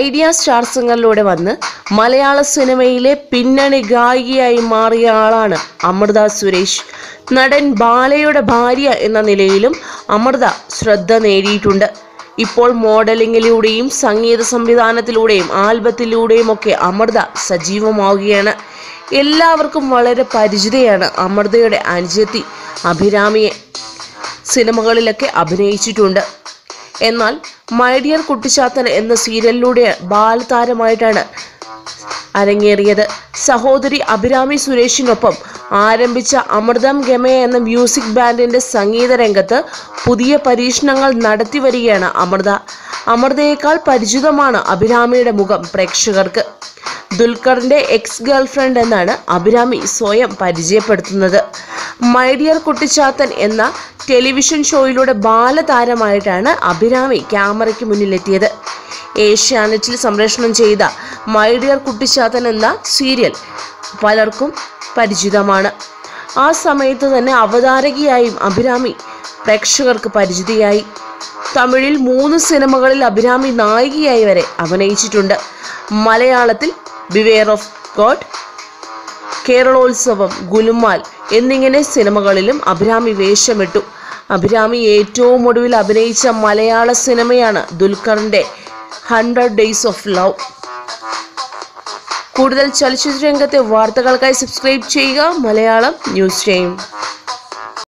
Idea സ്റ്റാർസുകളിലൂടെ വന്ന് മലയാള സിനിമയിലെ പിന്നണി ഗായികയായി മാറിയ ആളാണ് അമൃത സുരേഷ്. നടൻ ബാലയുടെ ഭാര്യ എന്ന നിലയിലും അമൃത ശ്രദ്ധ നേടിയിട്ടുണ്ട്. ഇപ്പോൾ മോഡലിങ്ങിലൂടെയും സംഗീത സംവിധാനത്തിലൂടെയും ആൽബത്തിലൂടെയും ഒക്കെ അമൃത സജീവമാവുകയാണ്. എല്ലാവർക്കും വളരെ പരിചിതയാണ് അമൃതയുടെ അനുജത്തി അഭിരാമിയെ. സിനിമകളിലൊക്കെ അഭിനയിച്ചിട്ടുണ്ട്. എന്നാൽ മൈഡിയർ കുട്ടിച്ചാത്തൻ എന്ന സീരിയലിലൂടെ ബാലതാരമായിട്ടാണ് അരങ്ങേറിയത്. സഹോദരി അഭിരാമി സുരേഷിനൊപ്പം ആരംഭിച്ച അമൃതം ഗമയ എന്ന മ്യൂസിക് ബാൻഡിന്റെ സംഗീത രംഗത്ത് പുതിയ പരീക്ഷണങ്ങൾ നടത്തി വരികയാണ് അമൃത. അമൃതയേക്കാൾ പരിചിതമാണ് അഭിരാമിയുടെ മുഖം പ്രേക്ഷകർക്ക്. ദുൽഖറിന്റെ എക്സ് ഗേൾഫ്രണ്ട് എന്നാണ് അഭിരാമി സ്വയം പരിചയപ്പെടുത്തുന്നത്. മൈഡിയർ കുട്ടിച്ചാത്തൻ എന്ന ടെലിവിഷൻ ഷോയിലൂടെ ബാലതാരമായിട്ടാണ് അഭിരാമി ക്യാമറയ്ക്ക് മുന്നിലെത്തിയത്. ഏഷ്യാനെറ്റിൽ സംപ്രേഷണം ചെയ്ത മൈ ഡിയർ എന്ന സീരിയൽ പലർക്കും പരിചിതമാണ്. ആ സമയത്ത് തന്നെ അവതാരകയായും അഭിരാമി പ്രേക്ഷകർക്ക് പരിചിതയായി. തമിഴിൽ മൂന്ന് സിനിമകളിൽ അഭിരാമി നായികയായി വരെ അഭിനയിച്ചിട്ടുണ്ട്. മലയാളത്തിൽ beware of God Keralolsavam Gulumal എന്നിങ്ങനെ സിനിമകളിലും അഭിരാമി വേഷമിട്ടു. അഭിരാമി ഏറ്റവും ഒടുവിൽ അഭിനയിച്ച മലയാള സിനിമയാണ് ദുൽഖറിന്റെ ഹൺഡ്രഡ് ഡേയ്സ് ഓഫ് ലവ്. കൂടുതൽ ചലച്ചിത്ര രംഗത്തെ വാർത്തകൾക്കായി സബ്സ്ക്രൈബ് ചെയ്യുക മലയാളം ന്യൂസ് ടൈം.